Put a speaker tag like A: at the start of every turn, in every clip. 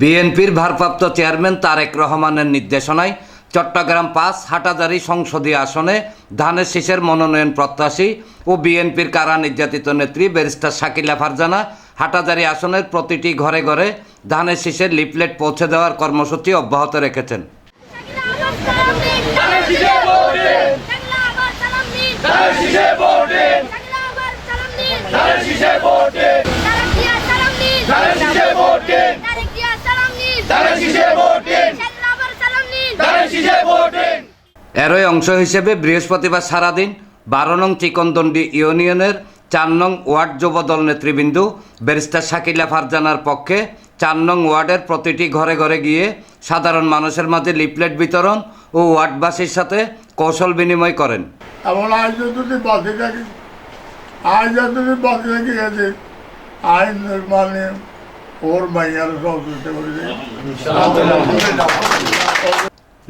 A: বিএনপির ভারপ্রাপ্ত চেয়ারম্যান তারেক রহমানের নির্দেশনায় চট্টগ্রাম পাঁচ হাটাজারি সংসদীয় আসনে ধানের শীষের মনোনয়ন প্রত্যাশী ও বিএনপির কারা নির্যাতিত নেত্রী ব্যারিস্টার শাকিলা ফারজানা হাটাজারি আসনের প্রতিটি ঘরে ঘরে ধানের শীষের লিফলেট পৌঁছে দেওয়ার কর্মসূচি অব্যাহত রেখেছেন। এরই অংশ হিসেবে বৃহস্পতিবার সারাদিন বারো নং চিকনদণ্ডী ইউনিয়নের চার নং ওয়ার্ড যুবদল নেতৃবৃন্দ ব্যারিস্টার শাকিলা ফারজানার পক্ষে চার নং ওয়ার্ডের প্রতিটি ঘরে ঘরে গিয়ে সাধারণ মানুষের মাঝে লিফলেট বিতরণ ও ওয়ার্ডবাসীর সাথে কৌশল বিনিময় করেন।
B: এমন আজ যদি বাসে থাকি আজ যদি বাসে থাকি আইন মানে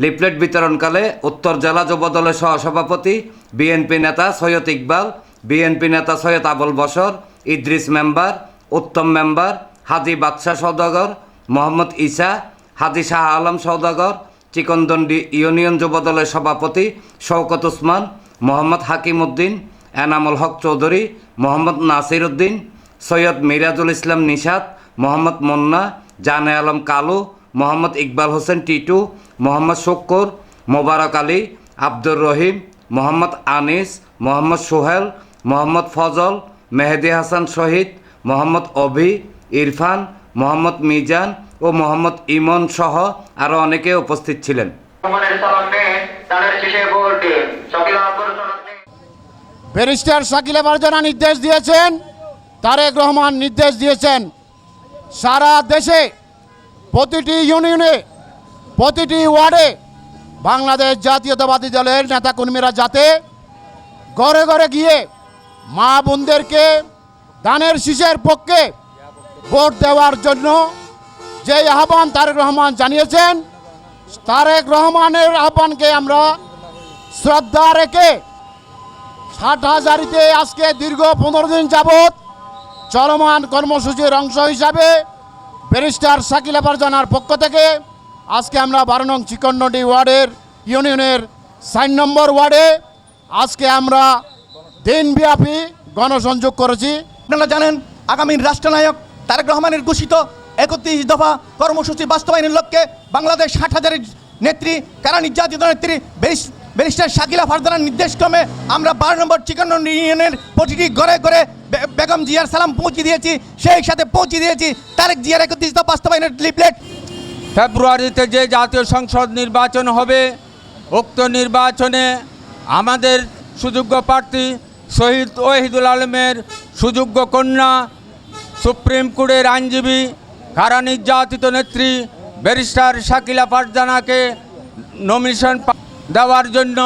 A: লিফলেট বিতরণকালে উত্তর জেলা যুবদলের সহসভাপতি, বিএনপি নেতা সৈয়দ ইকবাল, বিএনপি নেতা Syed Abul Basar Idris member, Uttam member, Haji Badshah Saudagar Mohammad Isa Haji Shah Alam Saudagar Chikandandi union যুবদলের সভাপতি শওকত উসমান, মোহাম্মদ হাকিম উদ্দিন, এনামুল হক চৌধুরী, মোহাম্মদ নাসির উদ্দিন, সৈয়দ মিরাজুল ইসলাম নিশাত মোহাম্মদ মুন্না জানে আলম কালু মোহাম্মদ ইকবাল হোসেন টিটু মোহাম্মদ শক্কর মোবারক আলী আব্দুর রহিম মোহাম্মদ আনিস মোহাম্মদ সোহেল মোহাম্মদ ফজল মেহেদি হাসান শহীদ মোহাম্মদ অভি ইরফান মোহাম্মদ মিজান ও মোহাম্মদ ইমন সহ আরও অনেকে উপস্থিত ছিলেন।
C: ব্যারিস্টার শাকিলা ফারজানা নির্দেশ দিয়েছেন তারেক রহমান নির্দেশ দিয়েছেন। সারা দেশে প্রতিটি ইউনিয়নে, প্রতিটি ওয়ার্ডে বাংলাদেশ জাতীয়তাবাদী দলের নেতাকর্মীরা যাতে ঘরে ঘরে গিয়ে মা বোনদেরকে দানের শীষের পক্ষে ভোট দেওয়ার জন্য যে আহ্বান তারেক রহমান জানিয়েছেন, তারেক রহমানের আহ্বানকে আমরা শ্রদ্ধা রেখে ষাট হাজারিতে আজকে দীর্ঘ পনেরো দিন যাবৎ চলমান কর্মসূচির অংশ হিসাবে ব্যারিস্টার শাকিলা ফারজানার পক্ষ থেকে আজকে আমরা বারো নং চিকন্নডি ওয়ার্ডের ইউনিয়নের সাইন নম্বর ওয়ার্ডে আজকে আমরা দিনব্যাপী গণসংযোগ করেছি।
D: আপনারা জানেন, আগামী রাষ্ট্রনায়ক তারেক রহমানের ঘোষিত একত্রিশ দফা কর্মসূচি বাস্তবায়নের লক্ষ্যে বাংলাদেশ ষাট হাজারের নেত্রী, কারা নির্যাতিত নেত্রী, ব্যারিস- ব্যারিস্টার শাকিলা ফারদানার নির্দেশক্রমে আমরা বারো নম্বর চিকন ইউনিয়নের প্রতিটি ঘরে ঘরে বেগম জিয়ার সালাম পৌঁছে দিয়েছি, সেই সাথে পৌঁছে দিয়েছি তারেক জিয়ার একত্রিশ দফা বাস্তবায়নের লিফলেট।
E: ফেব্রুয়ারিতে যে জাতীয় সংসদ নির্বাচন হবে, উক্ত নির্বাচনে আমাদের সুযোগ্য প্রার্থী শহীদ ওহিদুল আলমের সুযোগ্য কন্যা, সুপ্রিম কোর্টের আইনজীবী, কারা নির্যাতিত নেত্রী, ব্যারিস্টার শাকিলা ফারজানাকে নমিনেশন দেওয়ার জন্য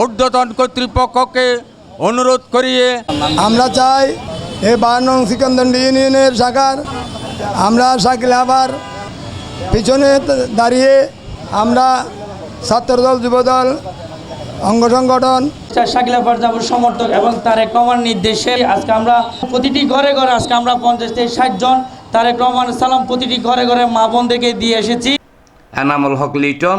E: ঊর্ধ্বতন কর্তৃপক্ষকে অনুরোধ করিয়ে
F: আমরা চাই এই বান্ন সিকন্দন্ড ইউনিয়নের শাখার আমরা শাকিল আবার পিছনে দাঁড়িয়ে আমরা ছাত্রদল যুবদল অঙ্গ সংগঠন
G: শাকিলা ফারজাবুর সমর্থক এবং তারেক রহমান নির্দেশে আজকে আমরা প্রতিটি ঘরে ঘরে আজকে আমরা পঞ্চাশ থেকে ষাট জন তারেক রহমান সালাম প্রতিটি ঘরে ঘরে মা বোনদেরকে দিয়ে এসেছি।
A: Enamul Haque Liton